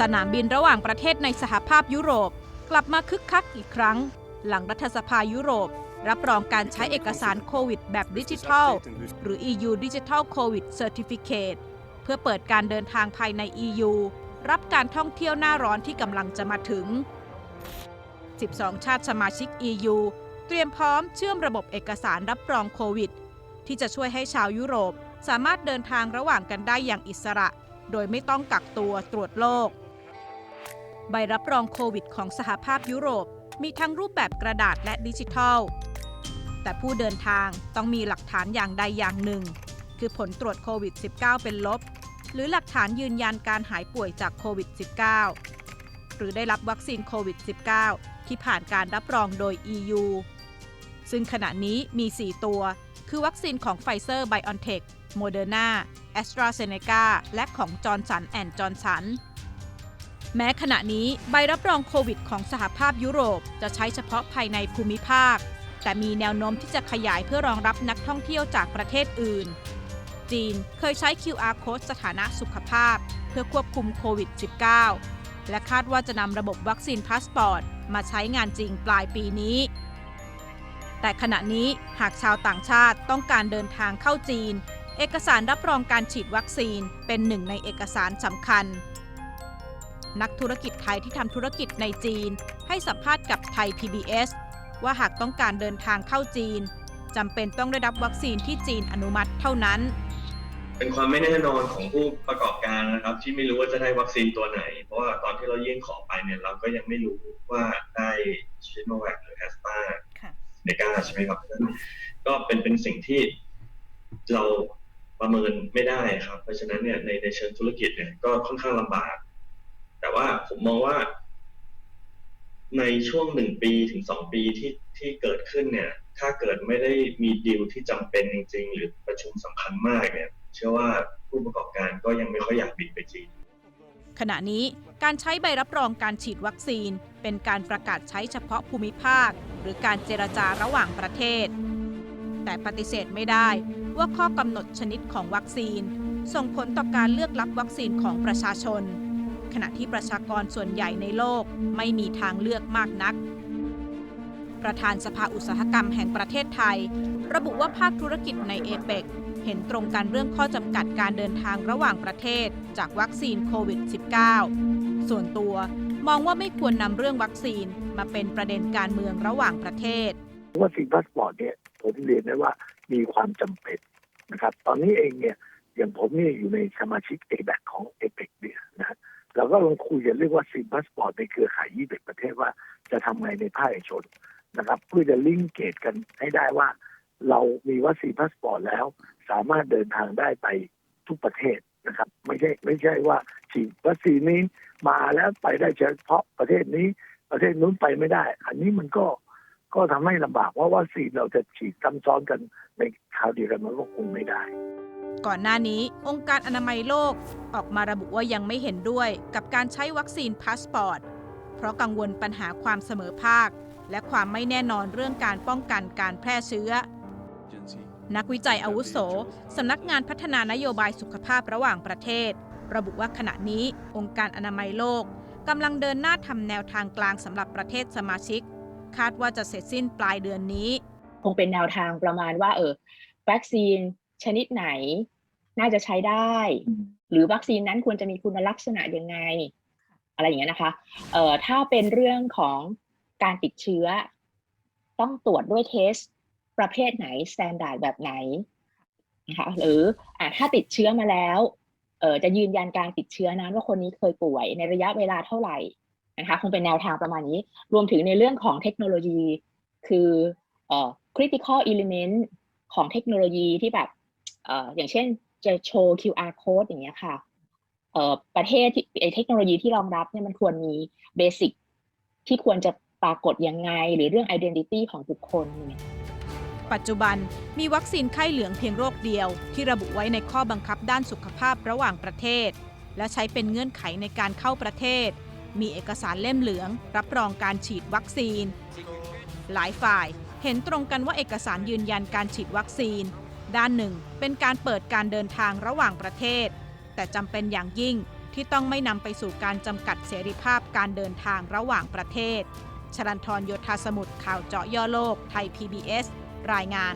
สนามบินระหว่างประเทศในสหภาพยุโรป กลับมาคึกคักอีกครั้ง หลังรัฐสภายุโรป รับรองการใช้เอกสารโควิดแบบดิจิทัล หรือ EU Digital COVID Certificate เพื่อเปิดการเดินทางภายใน EU รับการท่องเที่ยวหน้าร้อนที่กำลังจะมาถึง 12 ชาติสมาชิก EU เตรียมพร้อมเชื่อมระบบเอกสารรับรองโควิด ที่จะช่วยให้ชาวยุโรป สามารถเดินทางระหว่างกันได้อย่างอิสระ โดยไม่ต้องกักตัวตรวจโรค ใบรับรองโควิดของสหภาพยุโรป มีทั้งรูปแบบกระดาษและดิจิทัล แต่ผู้เดินทางต้องมีหลักฐานอย่างใดอย่างหนึ่ง คือผลตรวจโควิด -19 เป็นลบ หรือหลักฐานยืนยันการหายป่วยจากโควิด -19 หรือได้รับวัคซีนโควิด -19 ที่ผ่านการรับรองโดย EU ซึ่งขณะนี้มี 4 ตัว คือวัคซีนของไฟเซอร์ไบออนเทคโมเดอร์นาแอสตราเซเนกาและของจอร์นสันแอนด์จอร์นสัน แม้ขณะนี้ใบรับรองโควิดของสหภาพยุโรปจะใช้เฉพาะภายในภูมิภาค แต่มีแนวโน้มที่จะขยายเพื่อรองรับนักท่องเที่ยวจากประเทศอื่น จีนเคยใช้ QR code สถานะสุขภาพ เพื่อควบคุมโควิด -19 และคาดว่าจะนำระบบวัคซีนพาสปอร์ต มาใช้งานจริงปลายปีนี้ แต่ขณะนี้หากชาวต่างชาติต้องการเดินทางเข้าจีน เอกสารรับรองการฉีดวัคซีนเป็นหนึ่งในเอกสารสำคัญ นักธุรกิจไทยที่ทำธุรกิจในจีน ให้สัมภาษณ์กับไทย PBS ว่าหากต้องการเดินทางเข้าจีนจำเป็นต้องได้รับวัคซีนที่จีนอนุมัติเท่านั้น เป็นความไม่แน่นอนของผู้ประกอบการนะครับ ที่ไม่รู้ว่าจะได้วัคซีนตัวไหน เพราะว่าตอนที่เรายื่นขอไปเนี่ยเราก็ยังไม่รู้ว่าได้ชิโนแวคหรือแอสตราเนกาใช่ไหมครับเพราะฉะนั้นก็เป็นเป็นสิ่งที่เราประเมินไม่ได้ครับ เพราะฉะนั้นเนี่ยในในเชิงธุรกิจเนี่ยก็ค่อนข้างลำบาก แต่ว่าผมมองว่า ในช่วงหนึ่งปีถึงสองปีที่ที่เกิดขึ้นเนี่ย ถ้าเกิดไม่ได้มีดีลที่จำเป็นจริง ๆ หรือประชุมสำคัญมากเนี่ย เชื่อว่าผู้ประกอบการก็ยังไม่ค่อยอยากบินไปจีนขณะนี้การใช้ใบรับรองการฉีดวัคซีน เป็นการประกาศใช้เฉพาะภูมิภาค หรือการเจรจาระหว่างประเทศ แต่ปฏิเสธไม่ได้ว่าข้อกำหนดชนิดของวัคซีน ส่งผลต่อการเลือกรับวัคซีนของประชาชน ขณะที่ประชากรส่วนใหญ่ในโลกไม่มีทางเลือกมากนัก ประธานสภาอุตสาหกรรมแห่งประเทศไทย ระบุว่าภาคธุรกิจในเอเปกเห็นตรงกันเรื่องข้อจำกัดการเดินทางระหว่างประเทศ จากวัคซีนโควิด -19 ส่วนตัวมองว่าไม่ควรนำเรื่องวัคซีนมาเป็นประเด็นการเมืองระหว่างประเทศวัคซีนพาสปอร์ตเนี่ยผมเรียนได้ว่ามีความจำเป็นนะครับ ตอนนี้เองเนี่ยอย่างผมเนี่ยอยู่ในสมาชิกเอแบของเอเปกเนี่ยนะ เราก็ลองคุยกันเรื่องวัคซีนพาสปอร์ตในเครือข่าย21ประเทศว่าจะทำไงในภาคเอกชนนะครับ เพื่อจะลิงก์เกตกันให้ได้ว่า เรามีวัคซีนพาสปอร์ตแล้ว สามารถเดินทางได้ไปทุกประเทศนะครับ ไม่ใช่ไม่ใช่ว่าฉีดวัคซีนนี้มาแล้วไปได้เฉพาะประเทศนี้ประเทศนู้นไปไม่ได้ อันนี้มันก็ก็ทำให้ลำบากว่าวัคซีนเราจะฉีดซ้ำซ้อนกันในคราวเดียวกันมันก็คงไม่ได้ ก่อนหน้านี้องค์การอนามัยโลกออกมาระบุว่ายังไม่เห็นด้วยกับการใช้วัคซีนพาสปอร์ต เพราะกังวลปัญหาความเสมอภาค และความไม่แน่นอนเรื่องการป้องกันการแพร่เชื้อ นักวิจัยอาวุโสสำนักงานพัฒนานโยบายสุขภาพระหว่างประเทศ ระบุว่าขณะนี้องค์การอนามัยโลกกำลังเดินหน้าทำแนวทางกลางสำหรับประเทศสมาชิก คาดว่าจะเสร็จสิ้นปลายเดือนนี้ คงเป็นแนวทางประมาณว่าเออวัคซีน ชนิดไหนน่าจะใช้ได้ หรือวัคซีนนั้นควรจะมีคุณลักษณะยังไง อะไรอย่างเงี้ยนะคะเอ่อถ้าเป็นเรื่องของการติดเชื้อ ต้องตรวจด้วยเทสประเภทไหนสแตนดาร์ดแบบไหนนะคะหรืออะถ้าติดเชื้อมาแล้วเออจะยืนยันการติดเชื้อนั้นว่าคนนี้เคยป่วยในระยะเวลาเท่าไหร่นะคะคงเป็นแนวทางประมาณนี้ รวมถึงในเรื่องของเทคโนโลยี คือเอ่อ critical element ของเทคโนโลยีที่แบบเอ่ออย่างเช่นจะโชว์ QR code อย่างเงี้ยค่ะเอ่อประเทศที่ไอเทคโนโลยีที่รองรับเนี่ยมันควรมีเบสิกที่ควรจะปรากฏยังไง หรือเรื่อง identity ของบุคคลเนี่ยปัจจุบันมีวัคซีนไข้เหลืองเพียงโรคเดียว ที่ระบุไว้ในข้อบังคับด้านสุขภาพระหว่างประเทศ และใช้เป็นเงื่อนไขในการเข้าประเทศ มีเอกสารเล่มเหลือง รับรองการฉีดวัคซีน หลายฝ่ายเห็นตรงกันว่าเอกสารยืนยันการฉีดวัคซีน ด้านหนึ่งเป็นการเปิดการเดินทางระหว่างประเทศ แต่จำเป็นอย่างยิ่งที่ต้องไม่นำไปสู่การจำกัดเสรีภาพการเดินทางระหว่างประเทศ ชลันทรโยธาสมุทรข่าวเจาะย่อโลก ไทย PBS รายงาน